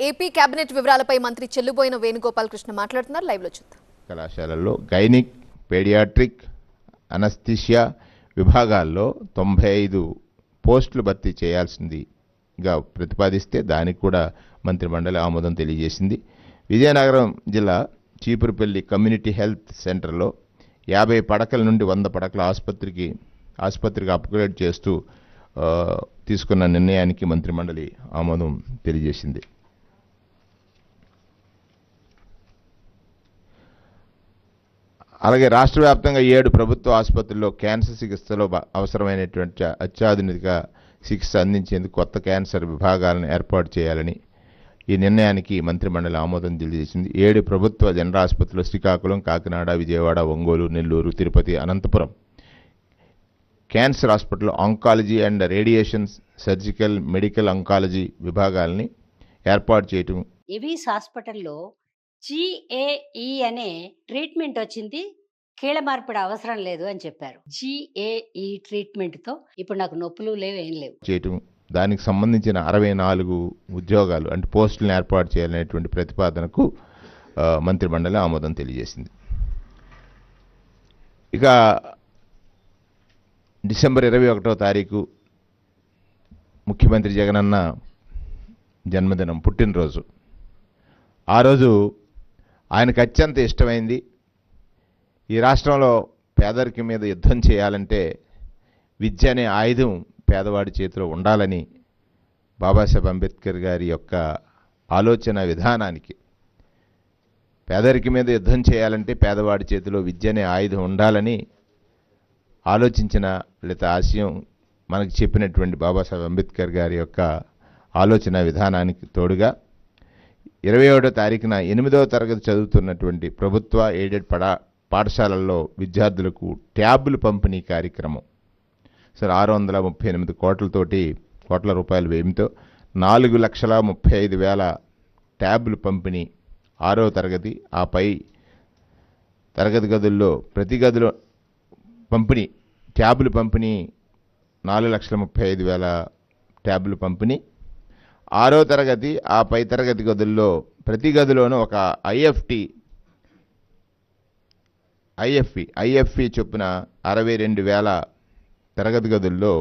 AP cabinet వివరాలపై మంత్రి చెల్లుబోయిన వేణుగోపాల్ కృష్ణ మాట్లాడుతున్నారు. లైవ్లో చూద్దాం. కళాశాలల్లో గైనిక్ పేడియాట్రిక్ అనస్థిషియా విభాగాల్లో తొంభై ఐదు పోస్టులు భర్తీ చేయాల్సిందిగా ప్రతిపాదిస్తే దానికి కూడా మంత్రిమండలి ఆమోదం తెలియజేసింది. విజయనగరం జిల్లా చీపురుపల్లి కమ్యూనిటీ హెల్త్ సెంటర్లో యాభై పడకల నుండి వంద పడకల ఆసుపత్రికి ఆసుపత్రికి అప్గ్రేడ్ చేస్తూ తీసుకున్న నిర్ణయానికి మంత్రిమండలి ఆమోదం తెలియజేసింది. అలాగే రాష్ట్ర వ్యాప్తంగా ఏడు ప్రభుత్వ ఆసుపత్రుల్లో క్యాన్సర్ చికిత్సలో అవసరమైనటువంటి అత్యాధునిక చికిత్స అందించేందుకు కొత్త క్యాన్సర్ విభాగాలను ఏర్పాటు చేయాలని ఈ నిర్ణయానికి మంత్రిమండలి ఆమోదం తెలియజేసింది. ఏడు ప్రభుత్వ జనరల్ ఆసుపత్రులు Srikakulam Kakinada Vijayawada Ongole Nellore Tirupati Anantapur. Cancer hospital oncology and radiation surgical medical oncology విభాగాల్ని ఏర్పాటు చేయటం ఎవిస్ హాస్పిటల్లో జిఏఈ అనే ట్రీట్మెంట్ వచ్చింది. కీళ్ళ మార్పిడి అవసరం లేదు అని చెప్పారు. జిఏఈ ట్రీట్మెంట్తో ఇప్పుడు నాకు నొప్పులు లేవు ఏం లేవు. చేయటం దానికి సంబంధించిన అరవై నాలుగు ఉద్యోగాలు అంటే పోస్టులను ఏర్పాటు చేయాలనేటువంటి ప్రతిపాదనకు మంత్రిమండలి ఆమోదం తెలియజేసింది. ఇక డిసెంబర్ ఇరవై ఒకటో తారీఖు ముఖ్యమంత్రి జగనన్న జన్మదినం పుట్టినరోజు. ఆ రోజు ఆయనకు అత్యంత ఇష్టమైంది. ఈ రాష్ట్రంలో పేదరికం మీద యుద్ధం చేయాలంటే విద్య అనే ఆయుధం పేదవాడి చేతిలో ఉండాలని బాబాసాహెబ్ అంబేద్కర్ గారి యొక్క ఆలోచన విధానానికి. పేదరికం మీద యుద్ధం చేయాలంటే పేదవాడి చేతిలో విద్య అనే ఆయుధం ఉండాలని ఆలోచించిన లేదా ఆశయం మనకు చెప్పినటువంటి బాబాసాహెబ్ అంబేద్కర్ గారి యొక్క ఆలోచన విధానానికి తోడుగా ఇరవై ఏడో తారీఖున ఎనిమిదవ తరగతి చదువుతున్నటువంటి ప్రభుత్వ ఎయిడెడ్ పడా పాఠశాలల్లో విద్యార్థులకు ట్యాబ్లు పంపిణీ కార్యక్రమం. సరే ఆరు వందల ముప్పై ఎనిమిది కోట్లతోటి కోట్ల రూపాయల వ్యయంతో నాలుగు లక్షల ముప్పై ఐదు వేల ట్యాబ్లు పంపిణీ ఆరో తరగతి. ఆపై తరగతి గదుల్లో ప్రతి గదిలో పంపిణీ ట్యాబులు పంపిణీ నాలుగు లక్షల ముప్పై ఐదు వేల ట్యాబ్లు పంపిణీ ఆరో తరగతి ఆ పై తరగతి గదుల్లో ప్రతి గదిలోనూ ఒక ఐఎఫ్టి ఐఎఫ్ఈ ఐఎఫ్ఈ చొప్పున అరవై రెండు వేల తరగతి గదుల్లో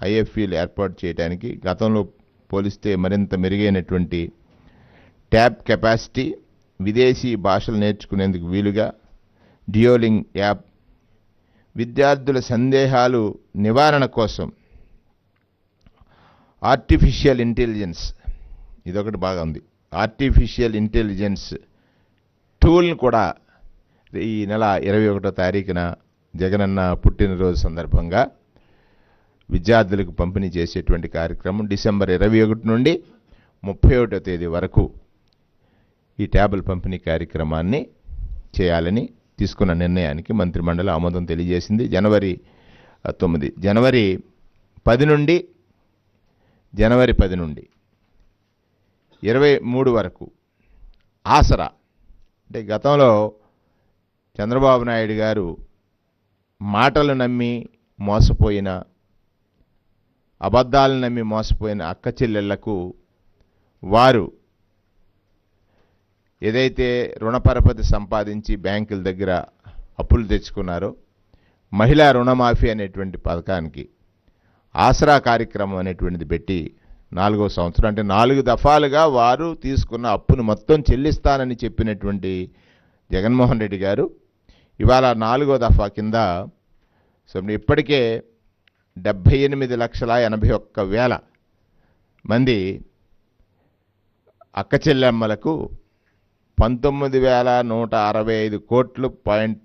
ఐఎఫ్ఈలు ఏర్పాటు చేయడానికి గతంలో పోలిస్తే మరింత మెరుగైనటువంటి ట్యాబ్ కెపాసిటీ విదేశీ భాషలు నేర్చుకునేందుకు వీలుగా డియోలింగ్ యాప్ విద్యార్థుల సందేహాలు నివారణ కోసం ఆర్టిఫిషియల్ ఇంటెలిజెన్స్ ఇదొకటి బాగా ఉంది. ఆర్టిఫిషియల్ ఇంటెలిజెన్స్ టూల్ని కూడా ఈ నెల ఇరవై ఒకటో తారీఖున జగనన్న పుట్టినరోజు సందర్భంగా విద్యార్థులకు పంపిణీ చేసేటువంటి కార్యక్రమం డిసెంబర్ ఇరవై ఒకటి నుండి ముప్పై ఒకటో తేదీ వరకు ఈ ట్యాబుల్ పంపిణీ కార్యక్రమాన్ని చేయాలని తీసుకున్న నిర్ణయానికి మంత్రిమండలి ఆమోదం తెలియజేసింది. జనవరి తొమ్మిది. జనవరి పది నుండి జనవరి పది నుండి. ఇరవై మూడు వరకు ఆసరా. అంటే గతంలో చంద్రబాబు నాయుడు గారు మాటలు నమ్మి మోసపోయిన అబద్ధాలు నమ్మి మోసపోయిన అక్క చెల్లెళ్ళకు వారు ఏదైతే రుణపరపతి సంపాదించి బ్యాంకుల దగ్గర అప్పులు తెచ్చుకున్నారో మహిళా రుణమాఫీ అనేటువంటి పథకానికి ఆసరా కార్యక్రమం అనేటువంటిది పెట్టి నాలుగో సంవత్సరం అంటే నాలుగు దఫాలుగా వారు తీసుకున్న అప్పును మొత్తం చెల్లిస్తానని చెప్పినటువంటి జగన్మోహన్ రెడ్డి గారు ఇవాళ నాలుగో దఫా కింద సో ఇప్పటికే డెబ్భై ఎనిమిది లక్షల ఎనభై ఒక్క వేల మంది అక్క చెల్లెమ్మలకు పంతొమ్మిది వేల నూట అరవై ఐదు కోట్లు పాయింట్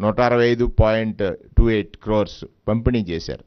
నూట అరవై ఐదు పాయింట్ టూ ఎయిట్ క్రోర్స్ పంపిణీ చేశారు.